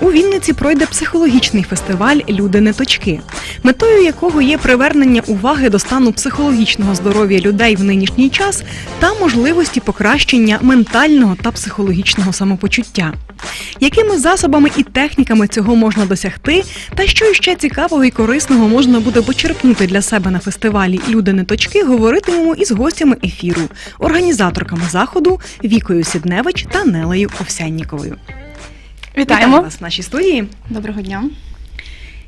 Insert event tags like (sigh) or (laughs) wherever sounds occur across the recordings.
У Вінниці пройде психологічний фестиваль Люди не точки, метою якого є привернення уваги до стану психологічного здоров'я людей в нинішній час та можливості покращення ментального та психологічного самопочуття. Якими засобами і техніками цього можна досягти, та що ще цікавого і корисного можна буде почерпнути для себе на фестивалі Люди не точки, говоритимемо із гостями ефіру, організаторками заходу Вікою Сідневич та Нелею Овсянніковою. Вітаю Вітаємо. вас в нашій студії. Доброго дня.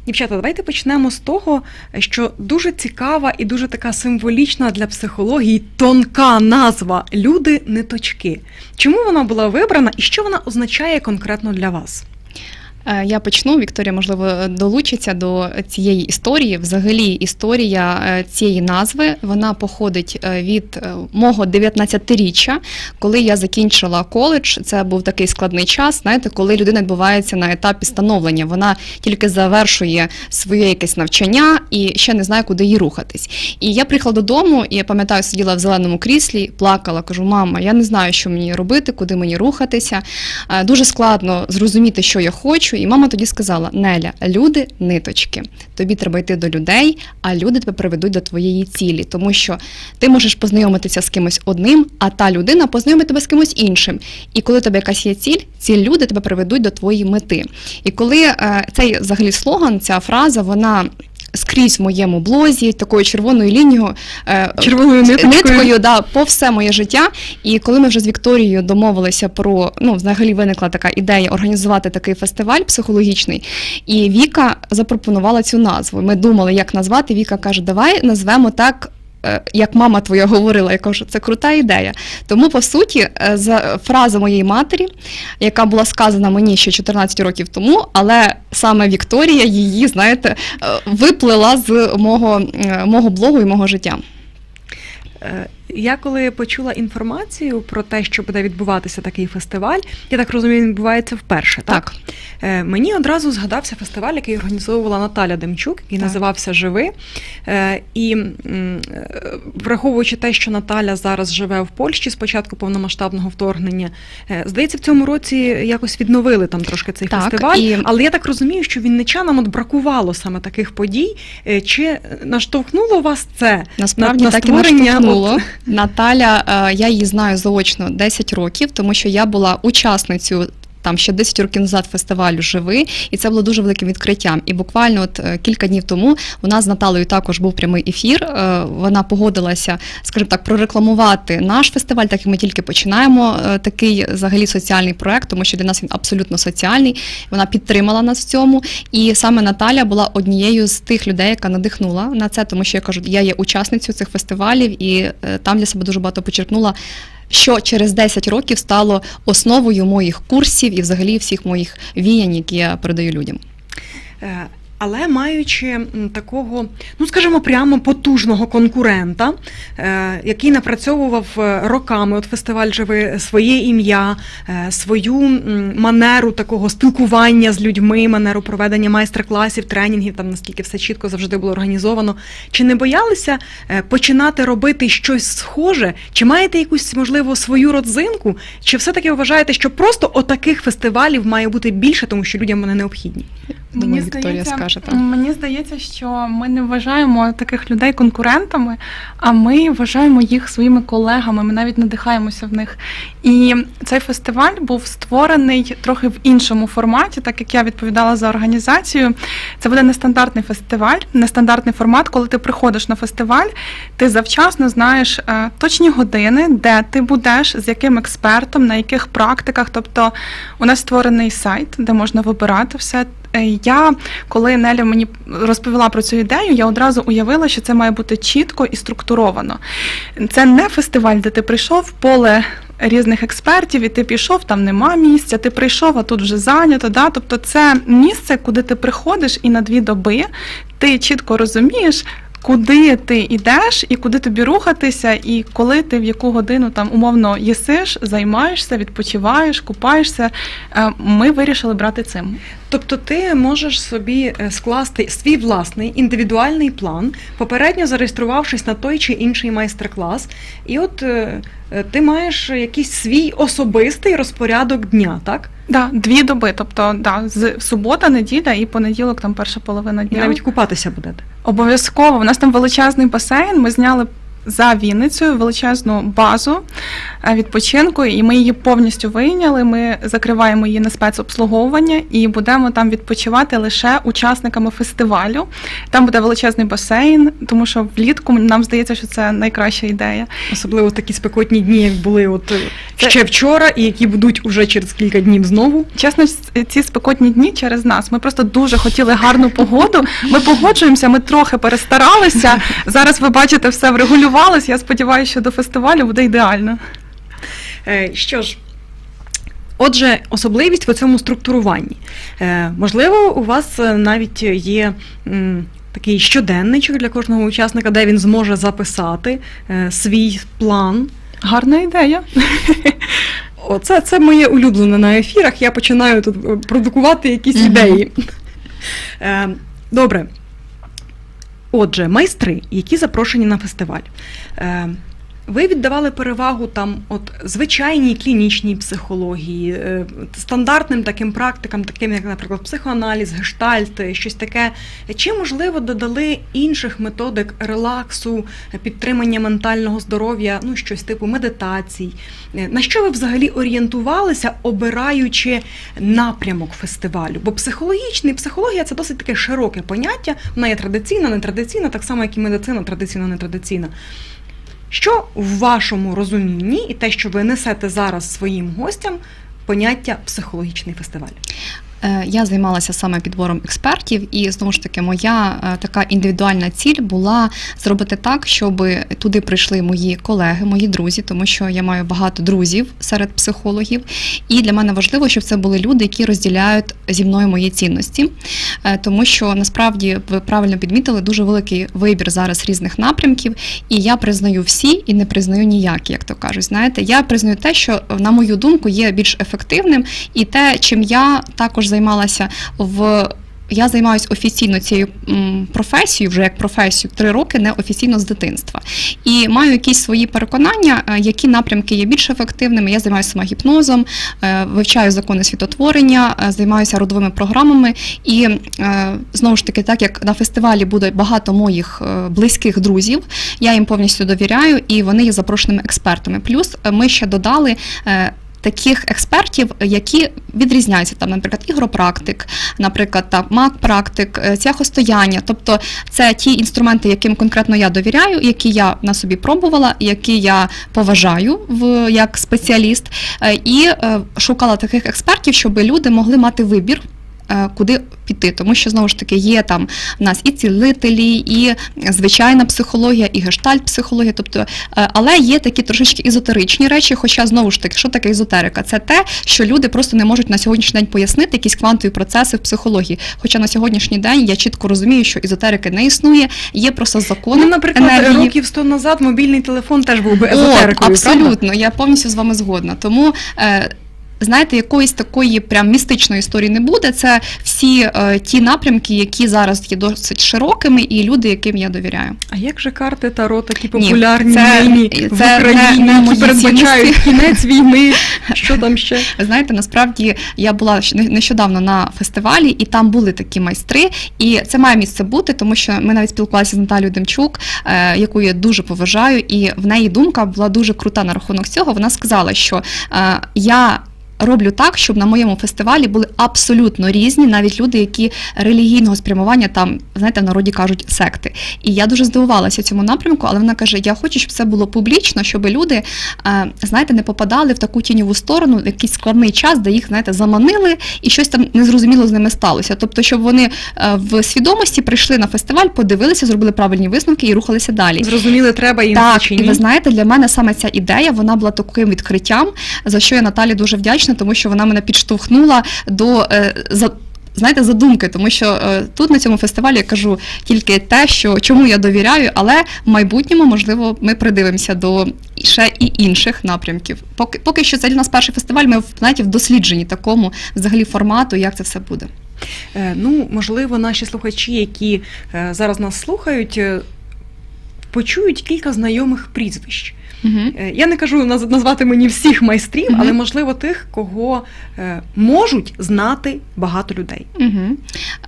Дівчата, давайте почнемо з того, що дуже цікава і дуже така символічна для психології тонка назва Люди не точки. Чому вона була вибрана і що вона означає конкретно для вас? Е, Я почну. Вікторія, можливо, долучиться до цієї історії. Взагалі, історія е, цієї назви вона походить е, від мого 19-річчя, коли я закінчила коледж. Це був такий складний час. Знаєте, коли людина відбувається на етапі становлення. Вона тільки завершує своє якесь навчання і ще не знає, куди їй рухатись. І я приїхала додому, і я пам'ятаю, сиділа в зеленому кріслі, плакала. Кажу, мама, я не знаю, що мені робити, куди мені рухатися. Дуже складно зрозуміти, що я хочу. І мама тоді сказала: Неля, люди ниточки. Тобі треба йти до людей, а люди тебе приведуть до твоєї цілі, тому що ти можеш познайомитися з кимось одним, а та людина познайомить тебе з кимось іншим. І коли у тебе якась є ціль, ці люди тебе приведуть до твоєї мети. І коли е, цей взагалі слоган, ця фраза, вона. Скрізь в моєму блозі, такою червоною лінією, е, Червоною ниткою да, по все моє життя. І коли ми вже з Вікторією домовилися про ну, взагалі виникла така ідея організувати такий фестиваль психологічний, і Віка запропонувала цю назву. Ми думали, як назвати. Віка каже, давай назвемо так. Е, Як мама твоя говорила, я кажу, це крута ідея. Тому, по суті, е, за фраза моєї матері, яка була сказана мені ще 14 років тому, але саме Вікторія її, знаєте, е, виплила з мого, мого блогу і мого життя. Я коли почула інформацію про те, що буде відбуватися такий фестиваль, я так розумію, він відбувається вперше. Так, Так. Е, мені одразу згадався фестиваль, який організовувала Наталя Демчук, який Так. називався Живи. Е, І е, враховуючи те, що Наталя зараз живе в Польщі з початку повномасштабного вторгнення, здається, в цьому році якось відновили там трошки цей Так, фестиваль. і- Але я так розумію, що вінничанам от бракувало саме таких подій. Чи наштовхнуло вас це? Насправді на так і створення наштовхнуло. от- (laughs) Наталя, е, я її знаю заочно 10 років, тому що я була учасницею. Там ще 10 років назад фестивалю Живи, і це було дуже великим відкриттям. І буквально от е, кілька днів тому у нас з Наталею також був прямий ефір. Е, Вона погодилася, скажімо так, прорекламувати наш фестиваль, так як ми тільки починаємо е, такий взагалі соціальний проект, тому що для нас він абсолютно соціальний. Вона підтримала нас в цьому. І саме Наталя була однією з тих людей, яка надихнула на це, тому що я кажу, я є учасницею цих фестивалів і там для себе дуже багато почерпнула. Що через 10 років стало основою моїх курсів і взагалі всіх моїх віянь, які я передаю людям. Але маючи такого, ну скажімо, прямо потужного конкурента, е, який напрацьовував е, роками от фестиваль живи своє ім'я, е, свою манеру такого спілкування з людьми, манеру проведення майстер-класів, тренінгів, там наскільки все чітко завжди було організовано. Чи не боялися починати робити щось схоже? Чи маєте якусь можливо свою родзинку? Чи все-таки вважаєте, що просто отаких фестивалів має бути більше, тому що людям вони необхідні? Думаю, Вікторія скаже, так. Мені здається, що ми не вважаємо таких людей конкурентами, а ми вважаємо їх своїми колегами. Ми навіть надихаємося в них. І цей фестиваль був створений трохи в іншому форматі, так як я відповідала за організацію. Це буде нестандартний фестиваль, нестандартний формат. Коли ти приходиш на фестиваль, ти завчасно знаєш е, точні години, де ти будеш, з яким експертом, на яких практиках. Тобто у нас створений сайт, де можна вибирати все. Е, Я, коли Неля мені розповіла про цю ідею, я одразу уявила, що це має бути чітко і структуровано. Це не фестиваль, де ти прийшов поле різних експертів, і ти пішов, там нема місця, ти прийшов, а тут вже зайнято. Да? Тобто це місце, куди ти приходиш і на дві доби ти чітко розумієш. Куди ти йдеш і куди тобі рухатися, і коли ти в яку годину там умовно їсиш, займаєшся, відпочиваєш, купаєшся. Е, Ми вирішили брати цим. Тобто ти можеш собі е, скласти свій власний індивідуальний план, попередньо зареєструвавшись на той чи інший майстер-клас, і от е, ти маєш якийсь свій особистий розпорядок дня, так? Да, дві доби, тобто да, з субота, неділя і понеділок, там перша половина І дня. навіть купатися будете. Обов'язково. У нас там величезний басейн. Ми зняли за Вінницею величезну базу е, відпочинку, і ми її повністю вийняли. Ми закриваємо її на спецобслуговування і будемо там відпочивати лише учасниками фестивалю. Там буде величезний басейн, тому що влітку нам здається, що це найкраща ідея. Особливо такі спекотні дні, як були от е, Це- ще вчора, і які будуть уже через кілька днів знову. Чесно, ці спекотні дні через нас. Ми просто дуже хотіли гарну погоду. Ми погоджуємося, ми трохи перестаралися. Зараз ви бачите, все врегулювалось. Я сподіваюся, що до фестивалю буде ідеально. Е, Що ж, отже, особливість в цьому структуруванні. Е, Можливо, у вас е, навіть є. Такий щоденничок для кожного учасника, де він зможе записати е, свій план. Гарна ідея. Оце це моє улюблене на ефірах. Я починаю тут продукувати якісь ідеї. Е, Добре. Отже, майстри, які запрошені на фестиваль. Ви віддавали перевагу там от звичайній клінічній психології, е, стандартним таким практикам, таким як, наприклад, психоаналіз, гештальт, щось таке. Чи можливо додали інших методик релаксу, підтримання ментального здоров'я, ну щось типу медитацій? Е, На що ви взагалі орієнтувалися, обираючи напрямок фестивалю? Бо психологічний психологія це досить таке широке поняття. Вона є традиційна, нетрадиційна, так само як і медицина, традиційна, нетрадиційна. Що в вашому розумінні і те, що ви несете зараз своїм гостям, поняття психологічний фестиваль? Е, Я займалася саме підбором експертів, і знову ж таки, моя е, така індивідуальна ціль була зробити так, щоб туди прийшли мої колеги, мої друзі, тому що я маю багато друзів серед психологів. І для мене важливо, щоб це були люди, які розділяють зі мною мої цінності, Е, тому що насправді ви правильно підмітили дуже великий вибір зараз різних напрямків, і я признаю всі і не признаю ніякі, як то кажуть. Знаєте, я признаю те, що на мою думку є більш ефективним, і те, чим я також займалася в. Я займаюся офіційно цією професією, вже як професію три роки, неофіційно з дитинства. І маю якісь свої переконання, е, які напрямки є більш ефективними. Я займаюся сама гіпнозом, е, вивчаю закони світотворення, е, займаюся родовими програмами. І знову ж таки, так як на фестивалі буде багато моїх близьких друзів, я їм повністю довіряю, і вони є запрошеними експертами. Плюс ми ще додали. Таких експертів, які відрізняються там, наприклад, ігропрактик, наприклад, там мак-практик, е. Тобто це ті інструменти, яким конкретно я довіряю, які я на собі пробувала, які я поважаю в як спеціаліст, е, і е, шукала таких експертів, щоб люди могли мати вибір. Е, Куди піти, тому що знову ж таки є там в нас і цілителі, і звичайна психологія, і гештальт-психологія. Тобто, е, але є такі трошечки езотеричні речі. Хоча знову ж таки, що таке езотерика? Це те, що люди просто не можуть на сьогоднішній день пояснити якісь квантові процеси в психології. Хоча на сьогоднішній день я чітко розумію, що езотерики не існує, є просто закони. Ну, наприклад, енергії. років 100 назад мобільний телефон теж був би От, езотерикою. абсолютно, правда? я повністю з вами згодна. Тому. Е, Знаєте, якоїсь такої прям містичної історії не буде. Це всі е, ті напрямки, які зараз є досить широкими, і люди, яким я довіряю. А як же карти Таро такі Ні, популярні це- нині в Україні, не- не які передбачають кінець війни? (laughs) Що там ще? Знаєте, насправді я була не- нещодавно на фестивалі, і там були такі майстри. І це має місце бути, тому що ми навіть спілкувалися з Наталією Демчук, е, яку я дуже поважаю, і в неї думка була дуже крута на рахунок цього. Вона сказала, що е, я. Роблю так, щоб на моєму фестивалі були абсолютно різні, навіть люди, які релігійного спрямування там, знаєте, в народі кажуть секти. І я дуже здивувалася цьому напрямку, але вона каже: Я хочу, щоб це було публічно, щоб люди, е, знаєте, не попадали в таку тіньову сторону в якийсь складний час, де їх знаєте, заманили і щось там незрозуміло з ними сталося. Тобто, щоб вони е, в свідомості прийшли на фестиваль, подивилися, зробили правильні висновки і рухалися далі. Зрозуміли, треба їм Так, чи і ви знаєте, для мене саме ця ідея вона була таким відкриттям, за що я Наталі дуже вдячна, тому що вона мене підштовхнула до е, за. знаєте, задумки, тому що е, тут на цьому фестивалі я кажу тільки те, що чому я довіряю, але в майбутньому, можливо, ми придивимося до ще і інших напрямків. Поки поки що це для нас перший фестиваль. Ми в знаєте, в дослідженні такому взагалі формату, як це все буде. Е, Ну, можливо, наші слухачі, які е, зараз нас слухають, е, почують кілька знайомих прізвищ. Е, Я не кажу наз- назвати мені всіх майстрів, Мгм. але можливо тих, кого е, можуть знати багато людей. Угу.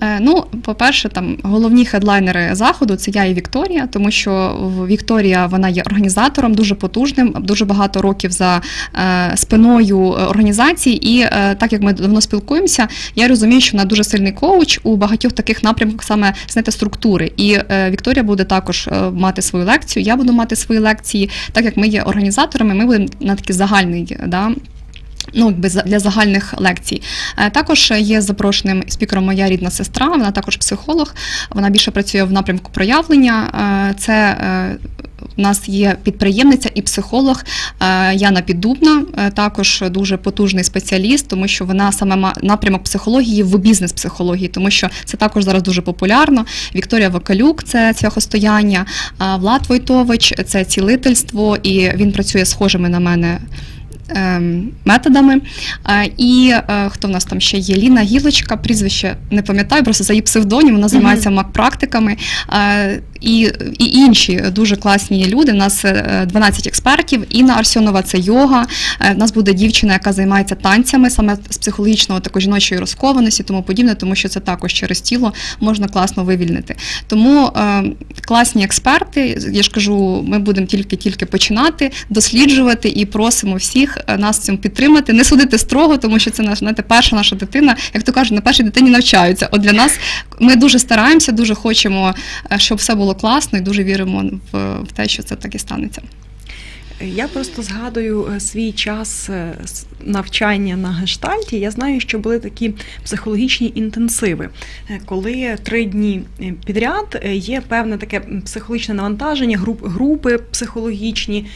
Е, ну, по-перше, там головні хедлайнери заходу це я і Вікторія, тому що в- Вікторія вона є організатором дуже потужним, дуже багато років за е, спиною е, організації. І е, так як ми давно спілкуємося, я розумію, що вона дуже сильний коуч у багатьох таких напрямках, саме знаєте, структури. І е, Вікторія буде також е, мати свою лекцію, я буду мати свої лекції, так як ми є організаторами, ми будемо на такий загальний. Да, Ну, для загальних лекцій. Е, Також є запрошеним спікером моя рідна сестра, вона також психолог, вона більше працює в напрямку проявлення. Е, Це е, у нас є підприємниця і психолог е, Яна Піддубна, е, також дуже потужний спеціаліст, тому що вона саме напрямок психології в бізнес-психології, тому що це також зараз дуже популярно. Вікторія Вакалюк це цвяхостояння, Влад Войтович це цілительство, і він працює схожими на мене. ем, Методами. Е, І хто в нас там ще є? Ліна Гілочка, прізвище не пам'ятаю, просто за її псевдонім, вона займається мак-практиками. Е, І, і інші дуже класні люди. У нас е, 12 експертів. Інна Арсьонова це йога. Е, В нас буде дівчина, яка займається танцями, саме з психологічного такої жіночої розкованості, тому подібне, тому що це також через тіло можна класно вивільнити. Тому е, класні експерти. Я ж кажу, ми будемо тільки-тільки починати досліджувати і просимо всіх е, нас цьому підтримати, не судити строго, тому що це знаєте, перша наша дитина. Як то кажуть, на першій дитині навчаються. От для нас ми дуже стараємося, дуже хочемо, е, щоб все було класно, і дуже віримо в, в те, що це так і станеться. Я просто згадую е, свій час е, навчання на гештальті. Я знаю, що були такі психологічні інтенсиви, е, коли три дні підряд є певне таке психологічне навантаження, груп, групи психологічні.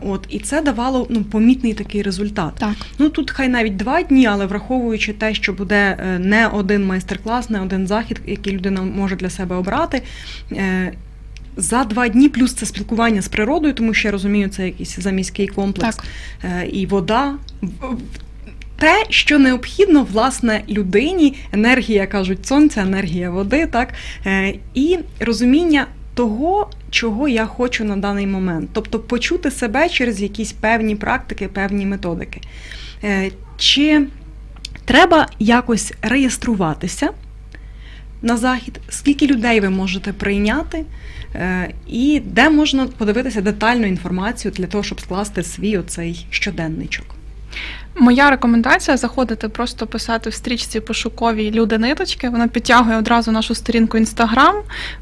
От і це давало ну помітний такий результат. Так. Ну тут хай навіть два дні, але враховуючи те, що буде не один майстер-клас, не один захід, який людина може для себе обрати. За два дні плюс це спілкування з природою, тому що я розумію, це якийсь заміський комплекс Так. е, і вода. Те, що необхідно власне людині, енергія кажуть сонця, енергія води, так е, і розуміння того, чого я хочу на даний момент, тобто почути себе через якісь певні практики, певні методики. Е, Чи треба якось реєструватися на захід? Скільки людей ви можете прийняти? Е, І де можна подивитися детальну інформацію для того, щоб скласти свій оцей щоденничок? Моя рекомендація заходити, просто писати в стрічці пошуковій люди ниточки. Вона підтягує одразу нашу сторінку Інстаграм.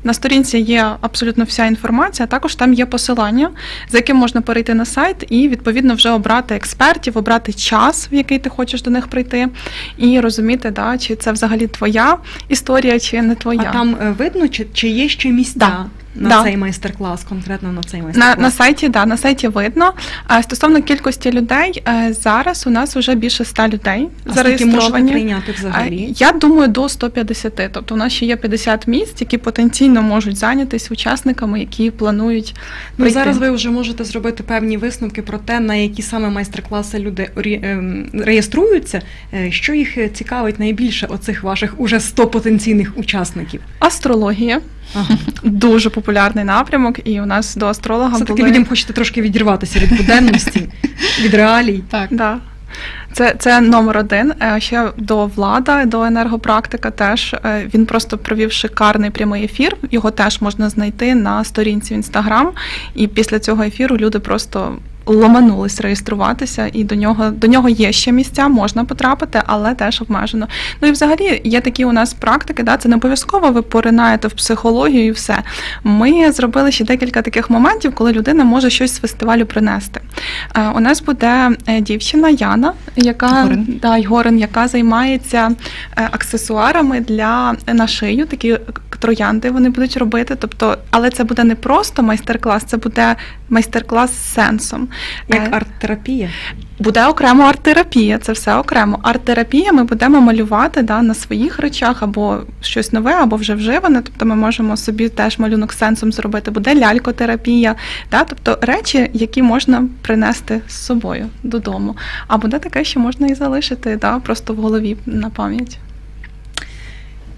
На сторінці є абсолютно вся інформація. Також там є посилання, за яким можна перейти на сайт і відповідно вже обрати експертів, обрати час, в який ти хочеш до них прийти, і розуміти, да, чи це взагалі твоя історія, чи не твоя. А там е, видно, чи, чи є ще місця Да. На Да. цей майстер-клас, конкретно на цей На, майстер-клас? на сайті, да, на сайті видно. А стосовно кількості людей, е, зараз у нас вже більше 100 людей а зареєстровані. прийняти взагалі? Я думаю, до 150. Тобто у нас ще є 50 місць, які потенційно можуть зайнятися учасниками, які планують Ну, прийти. зараз ви вже можете зробити певні висновки про те, на які саме майстер-класи люди ем, реєструються, е, що їх е, цікавить найбільше оцих ваших уже 100 потенційних учасників. Астрологія Ага. дуже популярний напрямок, і у нас до астролога Все-таки були... людям хочете трошки відірватися від буденності, (laughs) від реалій. Так. Да. Це, це номер один. Е, Ще до влада, до енергопрактика теж е, він просто провів шикарний прямий ефір. Його теж можна знайти на сторінці в інстаграм. І після цього ефіру люди просто ломанулись реєструватися, і до нього до нього є ще місця, можна потрапити, але теж обмежено. Ну і взагалі є такі у нас практики, да, це не обов'язково ви поринаєте в психологію і все. Ми зробили ще декілька таких моментів, коли людина може щось з фестивалю принести. Е, У нас буде е, дівчина Яна, яка Горин. Да, Горин, яка займається е, аксесуарами для на шию, такі троянди вони будуть робити. Тобто, але це буде не просто майстер-клас, це буде майстер-клас з сенсом. Е, Як арт-терапія. Буде окремо арт-терапія, це все окремо. Арт-терапія ми будемо малювати да, на своїх речах або щось нове, або вже вживане. Тобто ми можемо собі теж малюнок з сенсом зробити. Буде лялькотерапія, да, тобто речі, які можна принести з собою додому. А буде таке, що можна і залишити да, просто в голові на пам'ять.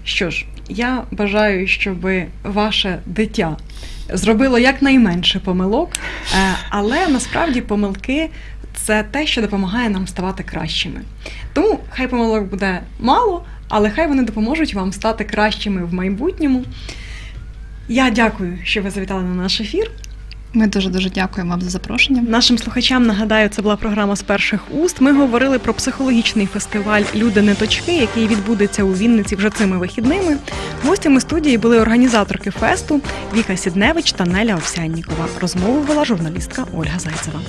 Що ж, я бажаю, щоб ваше дитя зробило якнайменше помилок, е, але насправді помилки це те, що допомагає нам ставати кращими. Тому хай помилок буде мало, але хай вони допоможуть вам стати кращими в майбутньому. Я дякую, що ви завітали на наш ефір. Ми дуже дуже дякуємо вам за запрошення. Нашим слухачам нагадаю, це була програма з перших уст. Ми говорили про психологічний фестиваль Люди не точки, який відбудеться у Вінниці вже цими вихідними. Гостями студії були організаторки фесту Віка Сідневич та Неля Овсяннікова. Розмову вела журналістка Ольга Зайцева.